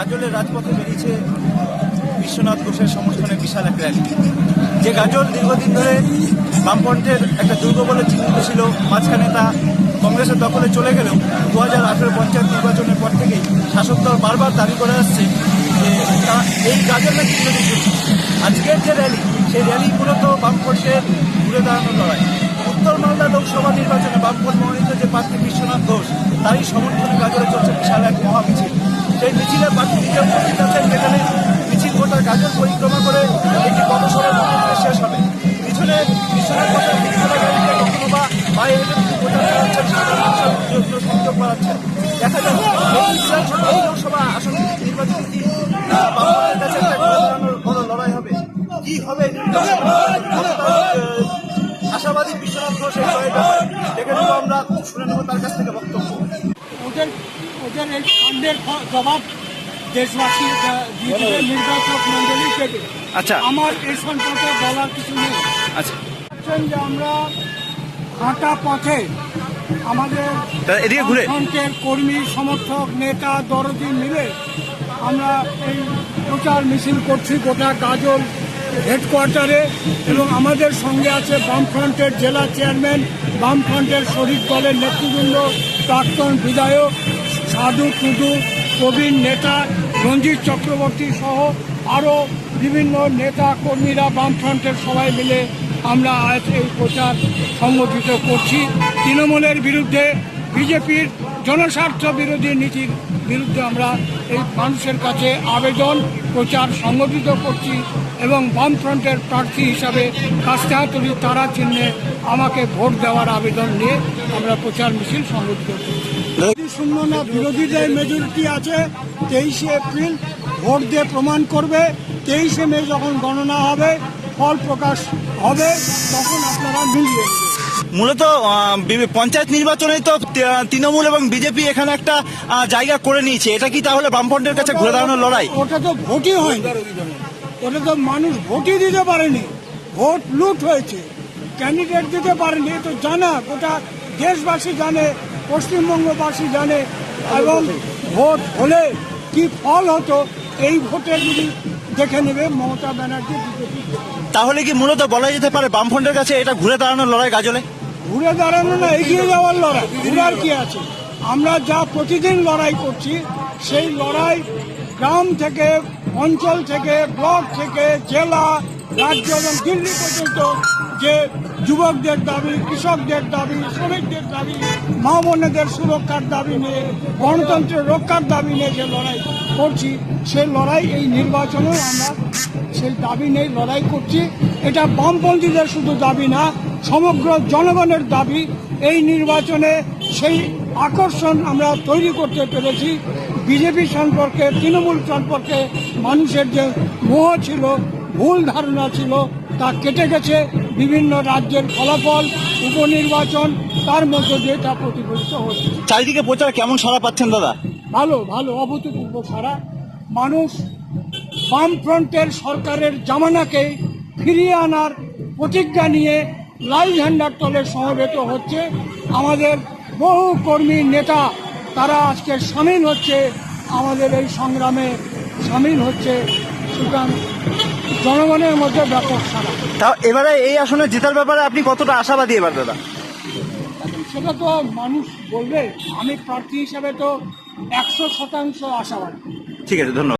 গাজলের রাজপথে বেরিয়েছে বিশ্বনাথ ঘোষের সমর্থনে বিশাল এক র্যালি যে গাজল দীর্ঘদিন ধরে বামপন্থের একটা দুর্গ বলে চিহ্নিত ছিল, মাঝখানে তা কংগ্রেসের দখলে চলে গেলেও দু হাজার আঠেরো পঞ্চায়েত নির্বাচনের পর থেকেই শাসক দল বারবার দাবি করে আসছে যে এই গাজল নাকি বিরোধী। আজকের যে র্যালি সেই র্যালি মূলত বামপন্থের ঘুরে দাঁড়ানোর লড়াই। উত্তর মালদা লোকসভা নির্বাচনে বামপন্থ মনোনীত যে প্রার্থী বিশ্বনাথ ঘোষ, তারই সমর্থনে গাজলে চলছে বিশাল এক মহামিছিল সেই মিছিলে প্রার্থী নিজে উপস্থিত আছেন, যেখানে মিছিল গোটা গাজল পরিক্রমা করে একটি পথসভা মন্দিরে শেষ হবে। পিছনে বাড়াচ্ছেন দেখা লড়াই হবে। কি হবে আশাবাদী বিশ্বনাথ ঘোষ দেখে আমরা, শুনে নেব তার কাছ ওদের এই কাণ্ডের জবাব দেশবাসী দিয়ে নির্বাচক মন্ডলী দেবে আচ্ছা। আমার এই সম্পর্কে বলার কিছু নেই আচ্ছা যে আমরা হাঁটা পথে আমাদের এদিকে ঘুরে। কর্মী সমর্থক নেতা দরদি মিলে আমরা এই প্রচার মিছিল করছি গোটা গাজল হেডকোয়ার্টারে এবং আমাদের সঙ্গে আছে বামফ্রন্টের জেলা চেয়ারম্যান বামফ্রন্টের শরিক দলের নেতৃবৃন্দ প্রাক্তন বিধায়ক সাধু টুডু প্রবীণ নেতা রঞ্জিত চক্রবর্তী সহ আরও বিভিন্ন নেতা কর্মীরা বামফ্রন্টের সবাই মিলে আমরা আজ এই প্রচার সংগঠিত করছি। তৃণমূলের বিরুদ্ধে বিজেপির জনস্বার্থ বিরোধী নীতির বিরুদ্ধে আমরা এই মানুষের কাছে আবেদন, প্রচার সংগঠিত করছি। এবং বামফ্রন্টের প্রার্থী হিসাবে কাস্তাহাতলি তারা চিহ্নে আমাকে ভোট দেওয়ার আবেদন নিয়ে আমরা প্রচার মিছিল সংগঠিত করছি। যদি শূন্য না বিরোধীদের মেজরিটি আছে তেইশে এপ্রিল ভোট দিয়ে প্রমাণ করবে। তেইশে মে যখন গণনা হবে ফল প্রকাশ হবে তখন আপনারা মিলিয়ে নেবেন। মূলত পঞ্চায়েত নির্বাচনে তো তৃণমূল এবং বিজেপি এখানে একটা জায়গা করে নিয়েছে। এটা কি তাহলে বামফ্রন্টের কাছে ঘুরে দাঁড়ানোর লড়াই? ওটা তো ভোটই হয়নি। ওটা তো মানুষ ভোটই দিতে পারেনি। ভোট লুট হয়েছে। ক্যান্ডিডেট দিতে পারেনি তো জানা গোটা দেশবাসী জানে পশ্চিমবঙ্গবাসী জানে এবং ভোট হলে কি ফল হতো এই ভোটে যদি দেখে নেবে মমতা ব্যানার্জি তাহলে কি মূলত বলা যেতে পারে বামফ্রন্টের কাছে এটা ঘুরে দাঁড়ানোর লড়াই গাজলে? ঘুরে দাঁড়ানো না এগিয়ে যাওয়ার লড়াই ঘুরার কি আছে? আমরা যা প্রতিদিন লড়াই করছি সেই লড়াই গ্রাম থেকে অঞ্চল থেকে, ব্লক থেকে, জেলা, রাজ্য এবং দিল্লি পর্যন্ত যে যুবকদের দাবি, কৃষকদের দাবি, শ্রমিকদের দাবি, মা বোনেদের সুরক্ষার দাবি নিয়ে, গণতন্ত্রের রক্ষার দাবি নিয়ে যে লড়াই করছি সেই লড়াই এই নির্বাচনেও আমরা সেই দাবি নেই লড়াই করছি। এটা বামপন্থীদের শুধু দাবি না, সমগ্র জনগণের দাবি। এই নির্বাচনে সেই আকর্ষণ আমরা তৈরি করতে পেরেছি। বিজেপি সম্পর্কে তৃণমূল সম্পর্কে মানুষের যে মোহ ছিল ভুল ধারণা ছিল তা কেটে গেছে বিভিন্ন রাজ্যের ফলাফল উপনির্বাচন তার মধ্যে দিয়ে তা প্রতিফলিত হচ্ছে। চারিদিকে প্রচার কেমন সারা পাচ্ছেন দাদা? ভালো ভালো অভূতপূর্ব সারা মানুষ বামফ্রন্টের সরকারের জামানাকে ফিরিয়ে আনার প্রতিজ্ঞা নিয়ে লাল ঝান্ডার তলে সমবেত হচ্ছে আমাদের বহু কর্মী নেতা। তারা আজকে সামিল হচ্ছে আমাদের এই সংগ্রামে সামিল হচ্ছে সুতরাং জনগণের মধ্যে ব্যাপক সারা তাও এবারে এই আসনে জেতার ব্যাপারে আপনি কতটা আশাবাদী এবার দাদা? সেটা তো মানুষ বলবে আমি প্রার্থী হিসাবে তো একশো শতাংশ আশাবাদী। ঠিক আছে ধন্যবাদ।